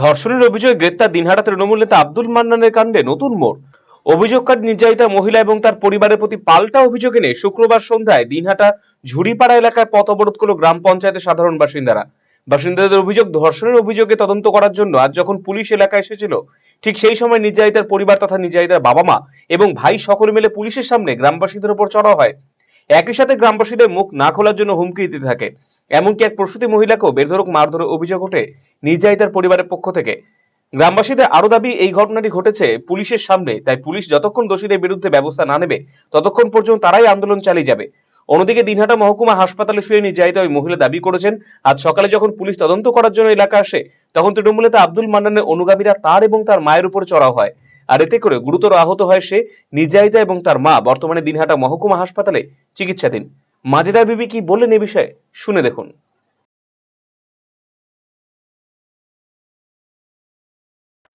ধর্ষণের অভিযোগে গ্রেপ্তার দিনহাটা তৃণমূল নেতা আব্দুল মান্নানের কাণ্ডে নতুন মোড়। অভিযোগকারী নির্যাতিতা মহিলা এবং তার পরিবারের প্রতি পাল্টা অভিযোগ এনে শুক্রবার সন্ধ্যায় দিনহাটা ঝুড়িপাড়া এলাকায় পথ অবরোধ করল গ্রাম পঞ্চায়েতের সাধারণ বাসিন্দারা। বাসিন্দাদের অভিযোগ, ধর্ষণের অভিযোগে তদন্ত করার জন্য আজ যখন পুলিশ এলাকায় এসেছিল, ঠিক সেই সময় নির্যাতিতার পরিবার তথা নির্যাতিতার বাবা মা এবং ভাই সকলে মিলে পুলিশের সামনে গ্রামবাসীদের উপর চড়াও হয়। একই সাথে গ্রামবাসীদের মুখ না খোলার জন্য হুমকি দিতে থাকে। এমনকি এক প্রসূতি মহিলাকেও বেধরক মারধরের অভিযোগ ওঠে নির্যাতিতার পরিবারের পক্ষ থেকে। গ্রামবাসীদের আরও দাবি, এই ঘটনাটি ঘটেছে পুলিশের সামনে, তাই পুলিশ যতক্ষণ দোষীদের বিরুদ্ধে ব্যবস্থা না নেবে, ততক্ষণ পর্যন্ত তারাই আন্দোলন চালিয়ে যাবে। অন্যদিকে দিনহাটা মহকুমা হাসপাতালে শুয়ে নির্যাতিত ওই মহিলা দাবি করেছেন, আজ সকালে যখন পুলিশ তদন্ত করার জন্য এলাকা আসে, তখন তৃণমূল নেতা আব্দুল মান্নানের অনুগামীরা তার এবং তার মায়ের উপর চড়াও হয়। আর এতে করে গুরুতর আহত হয় সে, নির্যাতিতা এবং তার মা, বর্তমানে দিনহাটা মহকুমা হাসপাতালে চিকিৎসাধীন। মাজেদা বিবি কি বললেন এ বিষয়ে? শুনে দেখুন।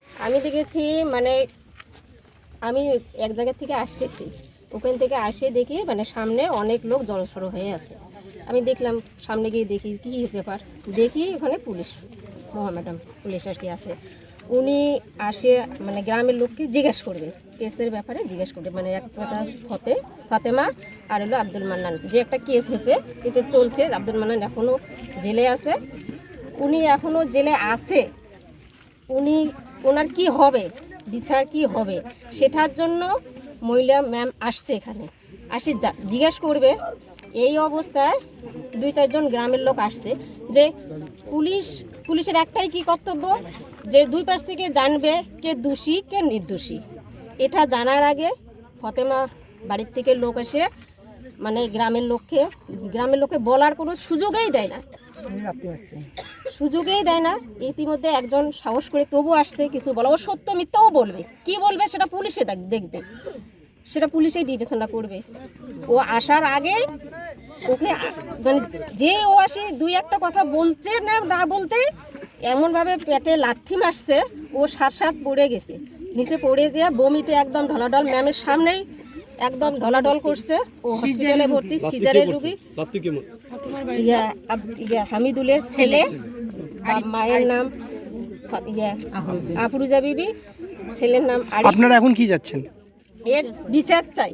আমি দেখেছি মানে আমি এক জায়গা থেকে আসতেছি। ওখান থেকে আসে দেখি মানে সামনে অনেক লোক জড়সড়ো হয়ে আছে। আমি দেখলাম, সামনে গিয়ে দেখি কী ব্যাপার? দেখি ওখানে পুলিশ মহা ম্যাডাম পুলিশ আর কি আছে। উনি আসে মানে গ্রামের লোককে জিজ্ঞেস করবে, কেসের ব্যাপারে জিজ্ঞেস করবে মানে এক কথা ফতে, ফাতেমা আর হলো আব্দুল মান্নান। যে একটা কেস হয়েছে, কেসে চলছে, আব্দুল মান্নান এখনও জেলে আছে। উনি এখনও জেলে আছে। উনি, ওনার কি হবে, বিচার কি হবে, সেটার জন্য মহিলা ম্যাম আসছে এখানে। আসি জিজ্ঞেস করবে, এই অবস্থায় দুই চারজন গ্রামের লোক আসছে যে পুলিশ, পুলিশের একটাই কি কর্তব্য? যে দুই পাশ থেকে জানবে কে দোষী, কে নির্দোষী। এটা জানার আগে ফতেমা বাড়ির থেকে লোক এসে মানে গ্রামের লোককে গ্রামের লোককে বলার কোনো সুযোগেই দেয় না। সুযোগেই দেয় না। ইতিমধ্যে একজন সাহস করে তবু আসছে, কিছু বলা ও সত্য মিথ্যাও বলবে। কি বলবে সেটা পুলিশে দেখ- দেখবে। সেটা পুলিশেই বিবেচনা করবে। ও আসার আগে ওকে মানে যে ও আসে দুই একটা কথা বলছে না না বলতে এমনভাবে পেটে লাথি মারছে ও সাত সাত পড়ে গেছে। নিচে পড়ে যেয়ে বমিতে একদম ঢলাঢল ম্যামের সামনেই একদম ঢলাঢল করছে। ও হসপিটালে ভর্তি সিজারের রুগী। ইয়া আব- ইয়া হামিদুলের ছেলে। আর মায়ের নাম ইয়া আফরুজা বিবি। ছেলের নাম আপনারা এখন কি যাচ্ছেন? এর বিচার চাই।